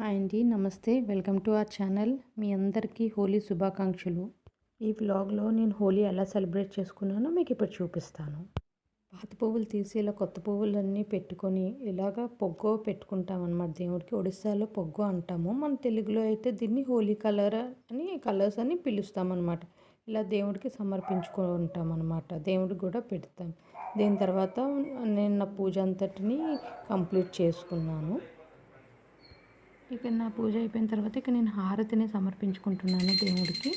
Hi అండి నమస్తే. Welcome to our channel. మీ అందరికీ హోలీ శుభాకాంక్షలు. ఈ వ్లాగ్లో నేను హోలీ ఎలా సెలబ్రేట్ చేసుకున్నానో మీకు ఇప్పుడు చూపిస్తాను. పాత పువ్వులు తీసి ఇలా కొత్త పువ్వులన్నీ పెట్టుకొని ఇలాగా పొగ్గో పెట్టుకుంటాం దేవుడికి ఒడిస్సాలో పొగ్గో అంటాము. మన తెలుగులో అయితే దీన్ని హోలీ కలర్ అని కలర్స్ అని పిలుస్తామన్నమాట. ఇలా దేవుడికి సమర్పించుకుంటాం అనమాట దేవుడికి కూడా పెడతాం. దీని తర్వాత నేను నా పూజ అంతటిని కంప్లీట్ చేసుకున్నాను. ఇక నా పూజ అయిపోయిన తర్వాత ఇక నేను హారతిని సమర్పించుకుంటున్నాను దేవుడికి.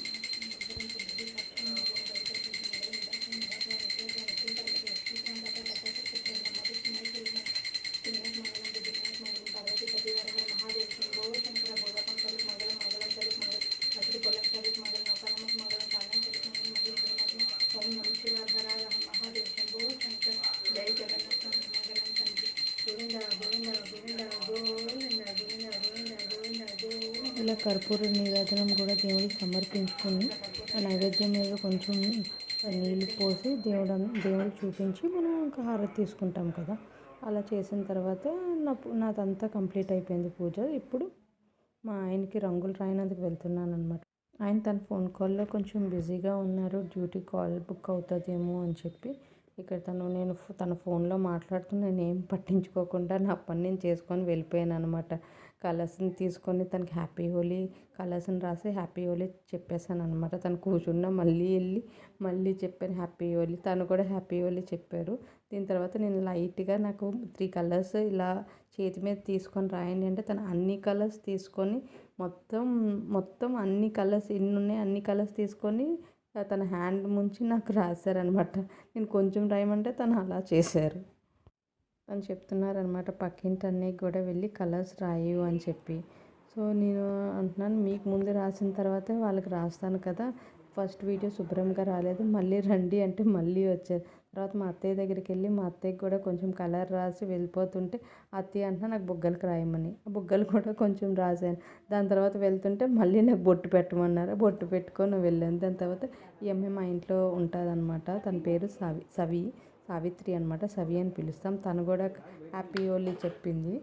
ఇలా కర్పూర నివేదనం కూడా దేవుడికి సమర్పించుకుని ఆ నైవేద్యం మీద కొంచెం నీళ్ళు పోసి దేవుడు దేవుడికి చూపించి మనం ఇంకా హారతి తీసుకుంటాం కదా. అలా చేసిన తర్వాత నా నాదంతా కంప్లీట్ అయిపోయింది పూజ. ఇప్పుడు మా ఆయనకి రంగులు రాయినందుకు వెళ్తున్నాను అనమాట ఆయన తన ఫోన్ కాల్లో కొంచెం బిజీగా ఉన్నారు. డ్యూటీ కాల్ బుక్ అవుతుందేమో అని చెప్పి ఇక్కడ తను నేను తన ఫోన్లో మాట్లాడుతూ నేను ఏం పట్టించుకోకుండా నా పని నేను చేసుకొని వెళ్ళిపోయాను అనమాట కలర్స్ని తీసుకొని తనకి హ్యాపీ హోలీ కలర్స్ని రాసి హ్యాపీ హోలీ చెప్పేశాను అనమాట తను కూర్చున్న మళ్ళీ వెళ్ళి మళ్ళీ చెప్పాను హ్యాపీ హోలీ. తను కూడా హ్యాపీ హోలీ చెప్పారు. దీని తర్వాత నేను లైట్గా నాకు త్రీ కలర్స్ ఇలా చేతి మీద తీసుకొని రాయండి అంటే తను అన్ని కలర్స్ తీసుకొని మొత్తం మొత్తం అన్ని కలర్స్ ఎన్ని ఉన్నాయి అన్ని కలర్స్ తీసుకొని తన హ్యాండ్ ముంచి నాకు రాశారనమాట నేను కొంచెం రాయమంటే తను అలా చేశారు. అని చెప్తున్నారనమాట పక్కింటి అన్నయ్యకి కూడా వెళ్ళి కలర్స్ రాయు అని చెప్పి. సో నేను అంటున్నాను మీకు ముందు రాసిన తర్వాతే వాళ్ళకి రాస్తాను కదా. ఫస్ట్ వీడియో శుభ్రంగా రాలేదు మళ్ళీ రండి అంటే మళ్ళీ వచ్చారు. తర్వాత మా అత్తయ్య దగ్గరికి వెళ్ళి మా అత్తయ్యకి కూడా కొంచెం కలర్ రాసి వెళ్ళిపోతుంటే అత్తయ్య అంటున్నా నాకు బుగ్గలకు రాయమని. ఆ బుగ్గలు కూడా కొంచెం రాశాను. దాని తర్వాత వెళ్తుంటే మళ్ళీ నాకు బొట్టు పెట్టమన్నారు. బొట్టు పెట్టుకొని వెళ్ళాను. దాని తర్వాత ఈ అమ్మాయి మా ఇంట్లో ఉంటుందన్నమాట. తన పేరు సవి సవి. సావిత్రి అనమాట సవి అని పిలుస్తాం. తను కూడా హ్యాపీ ఓలీ చెప్పింది.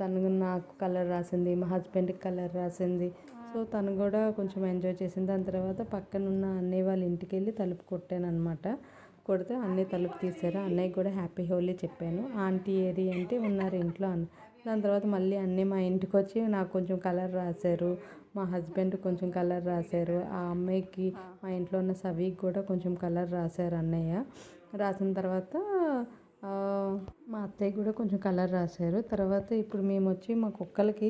తను నాకు కలర్ రాసింది మా హస్బెండ్కి కలర్ రాసింది. సో తను కూడా కొంచెం ఎంజాయ్ చేసింది. దాని తర్వాత పక్కన ఉన్న అన్నయ్య వాళ్ళ ఇంటికి వెళ్ళి తలుపు కొట్టాను అనమాట కొడితే అన్నయ్య తలుపు తీశారు. అన్నయ్య కూడా హ్యాపీ హోలీ చెప్పాను. ఆంటీ ఏరి అంటే ఉన్నారు ఇంట్లో అన్న దాని తర్వాత మళ్ళీ అన్నీ మా ఇంటికి వచ్చి నాకు కొంచెం కలర్ రాశారు. మా హస్బెండ్ కొంచెం కలర్ రాశారు. ఆ అమ్మాయికి మా ఇంట్లో ఉన్న సవికి కూడా కొంచెం కలర్ రాశారు అన్నయ్య. రాసిన తర్వాత మా అత్తయ్య కూడా కొంచెం కలర్ రాశారు. తర్వాత ఇప్పుడు మేము వచ్చి మా కుక్కలకి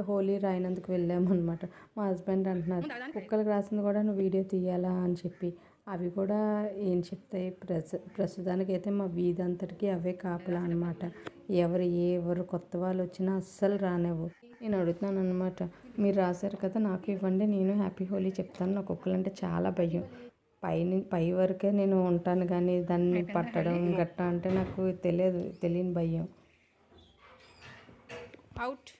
హోలీ రాయినందుకు వెళ్ళామన్నమాట. మా హస్బెండ్ అంటున్నారు కుక్కలకు రాసింది కూడా నువ్వు వీడియో తీయాలా? అని చెప్పి. అవి కూడా ఏం చెప్తాయి? ప్రస్ ప్రస్తుతానికి అయితే మా వీధి అంతటికి అవే కాపలా అనమాట ఎవరు ఎవరు కొత్త వాళ్ళు వచ్చినా అస్సలు రానివ్వు. నేను అడుగుతున్నాను అనమాట మీరు రాశారు కదా నాకు ఇవ్వండి నేను హ్యాపీ హోలీ చెప్తాను. నా కుక్కలంటే చాలా భయం. పై పై వరకే నేను ఉంటాను కానీ దాన్ని పట్టడం గట్ట అంటే నాకు తెలియదు తెలియని భయం. అవుట్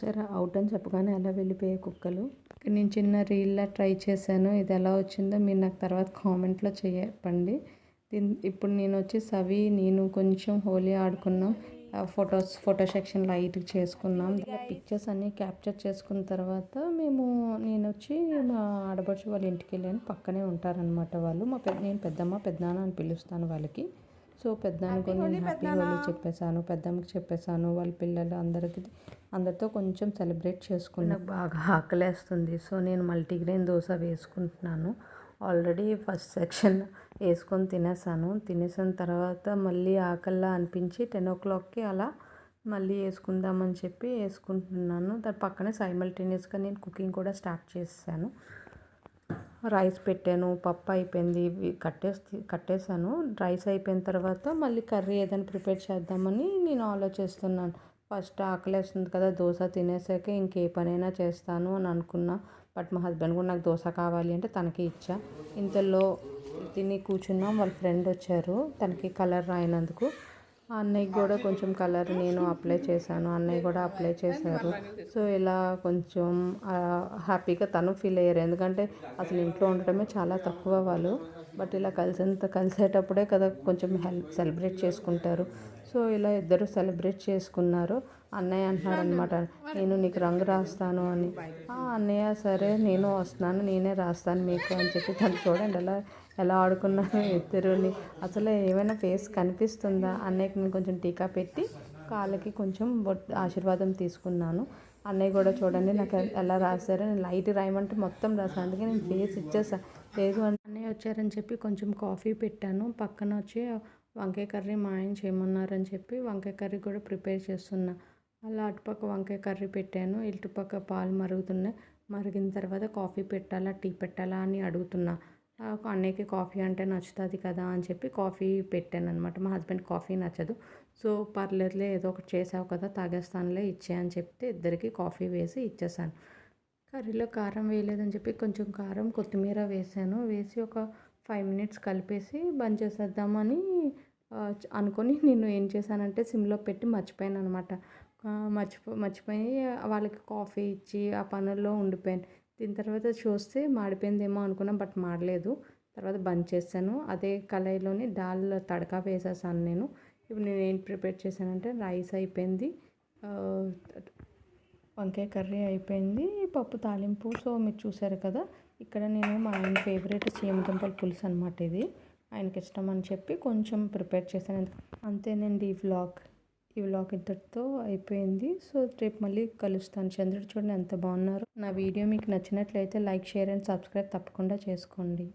సరే అవుట్ అని చెప్పగానే అలా వెళ్ళిపోయాయి కుక్కలు. నేను చిన్న రీల్లా ట్రై చేశాను. ఇది ఎలా వచ్చిందో మీరు నాకు తర్వాత కామెంట్లో చెప్పండి. ఇప్పుడు నేను వచ్చి సవి నేను కొంచెం హోలీ ఆడుకున్నాం. ఫొటోస్ ఫోటో సెక్షన్ లైట్ చేసుకున్నాం. పిక్చర్స్ అన్నీ క్యాప్చర్ చేసుకున్న తర్వాత మేము నేను వచ్చి మా ఆడపడుచు వాళ్ళ ఇంటికి వెళ్ళాను. పక్కనే ఉంటారనమాట వాళ్ళు. మా పెద్ద నేను పెద్దమ్మ పెద్దనాన్న అని పిలుస్తాను వాళ్ళకి. సో పెద్దనాన్నకు నేను హ్యాపీ హోలీ చెప్పేశాను పెద్దమ్మకి చెప్పేశాను వాళ్ళ పిల్లలు అందరికి అందరితో కొంచెం సెలబ్రేట్ చేసుకున్నాను బాగా ఆకలేస్తుంది. సో నేను మల్టీగ్రెయిన్ దోశ వేసుకుంటున్నాను. ఆల్రెడీ ఫస్ట్ సెక్షన్ వేసుకొని తినేసాను. తినేసిన తర్వాత మళ్ళీ ఆకల్లా అనిపించి టెన్ ఓ క్లాక్కి అలా మళ్ళీ వేసుకుందామని చెప్పి వేసుకుంటున్నాను. దాని పక్కనే సైమల్టేనియస్గా నేను కుకింగ్ కూడా స్టార్ట్ చేసాను రైస్ పెట్టాను పప్పు అయిపోయింది కట్టేసి కట్టేసాను. రైస్ అయిపోయిన తర్వాత మళ్ళీ కర్రీ ఏదైనా ప్రిపేర్ చేద్దామని నేను ఆలోచిస్తున్నాను. ఫస్ట్ ఆకలేస్తుంది కదా దోశ తినేసాక ఇంకే పనైనా చేస్తాను అని అనుకున్నా. బట్ మా హస్బెండ్ కూడా నాకు దోశ కావాలి అంటే తనకి ఇచ్చా. ఇంతలో తిని కూర్చున్నాం వాళ్ళ ఫ్రెండ్ వచ్చారు. తనకి కలర్ రాయినందుకు. ఆ అన్నయ్యకి కూడా కొంచెం కలర్ నేను అప్లై చేశాను. అన్నయ్య కూడా అప్లై చేశారు. సో ఇలా కొంచెం హ్యాపీగా తను ఫీల్ అయ్యారు. ఎందుకంటే అసలు ఇంట్లో ఉండటమే చాలా తక్కువ వాళ్ళు. బట్ ఇలా కలిసేంత కలిసేటప్పుడే కదా కొంచెం హెల్ప్ సెలబ్రేట్ చేసుకుంటారు. సో ఇలా ఇద్దరు సెలబ్రేట్ చేసుకున్నారు. అన్నయ్య అంటున్నాడు అనమాట నేను నీకు రంగు రాస్తాను అని. అన్నయ్య సరే నేను వస్తున్నాను నేనే రాస్తాను మీకు అని చెప్పి తను చూడండి ఎలా ఎలా ఆడుకున్నాను ఇద్దరుని. అసలు ఏమైనా ఫేస్ కనిపిస్తుందా? అన్నయ్యకి నేను కొంచెం టీకా పెట్టి కాళ్ళకి కొంచెం ఆశీర్వాదం తీసుకున్నాను. అన్నయ్య కూడా చూడండి నాకు ఎలా రాశారు. నేను లైట్ రాయమంటే మొత్తం రాశాను. అందుకే నేను ఫేస్ ఇచ్చేసా. లేదు అన్నయ్య వచ్చారని చెప్పి కొంచెం కాఫీ పెట్టాను. పక్కన వచ్చి వంకాయ కర్రీ మా ఆయన చేయమన్నారని చెప్పి వంకాయ కర్రీ కూడా ప్రిపేర్ చేస్తున్నా. అలా అటుపక్క వంకాయ కర్రీ పెట్టాను. ఇటుపక్క పాలు మరుగుతున్నాయి. మరిగిన తర్వాత కాఫీ పెట్టాలా టీ పెట్టాలా అని అడుగుతున్నా. నాకు అన్నయ్యకి కాఫీ అంటే నచ్చుతుంది కదా అని చెప్పి కాఫీ పెట్టాను అనమాట మా హస్బెండ్ కాఫీ నచ్చదు. సో పర్లేదులే ఏదో ఒకటి చేసావు కదా తాగేస్తానులే ఇచ్చే అని చెప్తే ఇద్దరికి కాఫీ వేసి ఇచ్చేసాను కర్రీలో కారం వేయలేదని చెప్పి కొంచెం కారం కొత్తిమీర వేసాను. వేసి ఒక ఫైవ్ మినిట్స్ కలిపేసి బంద్ చేసేద్దామని అనుకొని నేను ఏం చేశానంటే సిమ్లో పెట్టి మర్చిపోయాను అనమాట మర్చిపో మర్చిపోయి వాళ్ళకి కాఫీ ఇచ్చి ఆ పనుల్లో ఉండిపోయాను. దీని తర్వాత చూస్తే మాడిపోయిందేమో అనుకున్నాం బట్ మాడలేదు. తర్వాత బంద్ చేశాను. అదే కళాయిలోని దాల్ తడకా వేసేసాను నేను. ఇప్పుడు నేను ఏం ప్రిపేర్ చేశానంటే రైస్ అయిపోయింది. వంకాయ కర్రీ అయిపోయింది పప్పు తాలింపు. సో మీరు చూసారు కదా ఇక్కడ నేను మా ఆయన ఫేవరెట్ చీమదుంపల పులుసు అనమాట ఇది. ఆయనకి ఇష్టం అని చెప్పి కొంచెం ప్రిపేర్ చేశాను. అంతేనండి ఈ వ్లాగ్ ఈ వ్లాగ్ ఇంతటితో అయిపోయింది. సో రేపు మళ్ళీ కలుస్తాను. చంద్రుడు చూడండి ఎంత బాగున్నారు. నా వీడియో మీకు నచ్చినట్లయితే లైక్ షేర్ అండ్ సబ్స్క్రైబ్ తప్పకుండా చేసుకోండి.